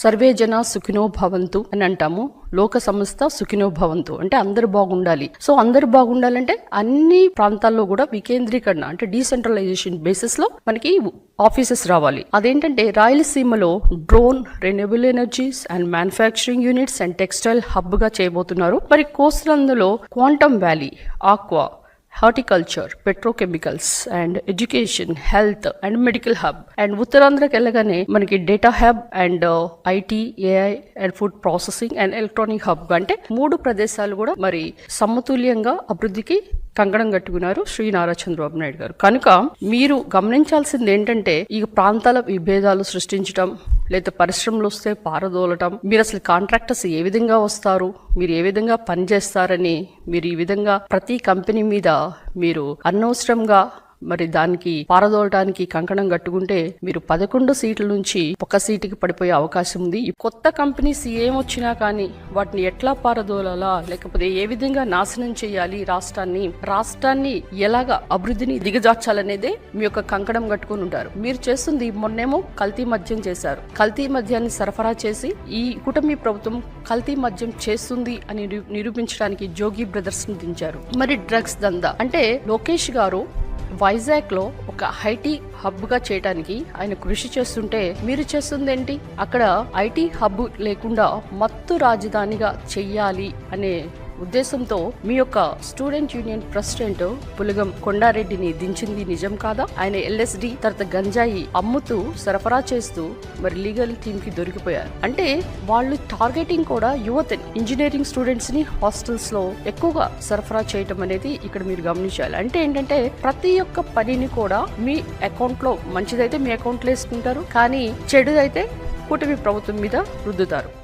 Survey జన సుఖినో భవంతు అని అంటాము. లోక సంస్థ సుఖినో భవంతు. అంటే అందరు బాగుండాలి. సో అందరు బాగుండాలంటే అన్ని ప్రాంతాల్లో కూడా వికేంద్రీకరణ అంటే డీసెంట్రలైజేషన్ బేసిస్లో మనకి ఆఫీసెస్ రావాలి. అదేంటంటే రాయలసీమలో drone renewable energies and manufacturing units and textile హబ్గా చేయబోతున్నారు. మరి కోస్టలందులో quantum valley aqua horticulture petrochemicals and education health and medical hub. And ఉత్తరాంధ్రకి వెళ్ళగానే మనకి data hub and uh, IT AI and food processing and electronic hub అంటే మూడు ప్రదేశాలు కూడా మరి సమతుల్యంగా అభివృద్ధికి కంకణం కట్టుకున్నారు శ్రీ నారా చంద్రబాబు నాయుడు గారు. కనుక మీరు గమనించాల్సింది ఏంటంటే ఈ ప్రాంతాల విభేదాలు సృష్టించడం లేదా పరిశ్రమలు వస్తే పారదోలటం మీరు అసలు కాంట్రాక్టర్స్ ఏ విధంగా వస్తారు మీరు ఏ విధంగా పనిచేస్తారని మీరు ఈ విధంగా ప్రతి కంపెనీ మీద మీరు అనవసరంగా మరి దానికి పారదోలటానికి కంకణం కట్టుకుంటే మీరు పదకొండు సీట్ల నుంచి ఒక సీటుకి పడిపోయే అవకాశం ఉంది. కొత్త కంపెనీస్ ఏమొచ్చినా వచ్చినా కానీ వాటిని ఎట్లా పారదోలాలా? లేకపోతే ఏ విధంగా నాశనం చేయాలి? రాష్ట్రాన్ని రాష్ట్రాన్ని ఎలాగా అభివృద్ధిని దిగజార్చాలనేదే మీ యొక్క కంకణం కట్టుకుని ఉంటారు. మీరు చేస్తుంది మొన్నేమో కల్తీ మద్యం చేశారు. కల్తీ మద్యాన్ని సరఫరా చేసి ఈ కూటమి ప్రభుత్వం కల్తీ మద్యం చేస్తుంది అని నిరూపించడానికి జోగి బ్రదర్స్ని దించారు. మరి డ్రగ్స్ దందా? అంటే లోకేష్ గారు వైజాగ్లో ఒక ఐటీ హబ్గా చేయడానికి ఆయన కృషి చేస్తుంటే మీరు చేస్తుందేంటి? అక్కడ ఐటీ హబ్ లేకుండా మత్తు రాజధానిగా చెయ్యాలి అనే ఉద్దేశంతో మీ యొక్క స్టూడెంట్ యూనియన్ ప్రెసిడెంట్ పులగం కొండారెడ్డిని దించింది నిజం కాదా? ఆయన ఎల్ఎస్డి తర్వాత గంజాయి అమ్ముతూ సరఫరా చేస్తూ మరి లీగల్ టీమ్కి దొరికిపోయారు. అంటే వాళ్ళు టార్గెటింగ్ కూడా యువతని ఇంజనీరింగ్ స్టూడెంట్స్ని హాస్టల్స్లో ఎక్కువగా సరఫరా చేయటం అనేది ఇక్కడ మీరు గమనించాలి. అంటే ఏంటంటే ప్రతి ఒక్క పనిని కూడా మీ అకౌంట్లో మంచిదైతే మీ అకౌంట్లో వేసుకుంటారు కానీ చెడుదైతే కూటమి ప్రభుత్వం మీద రుద్దుతారు.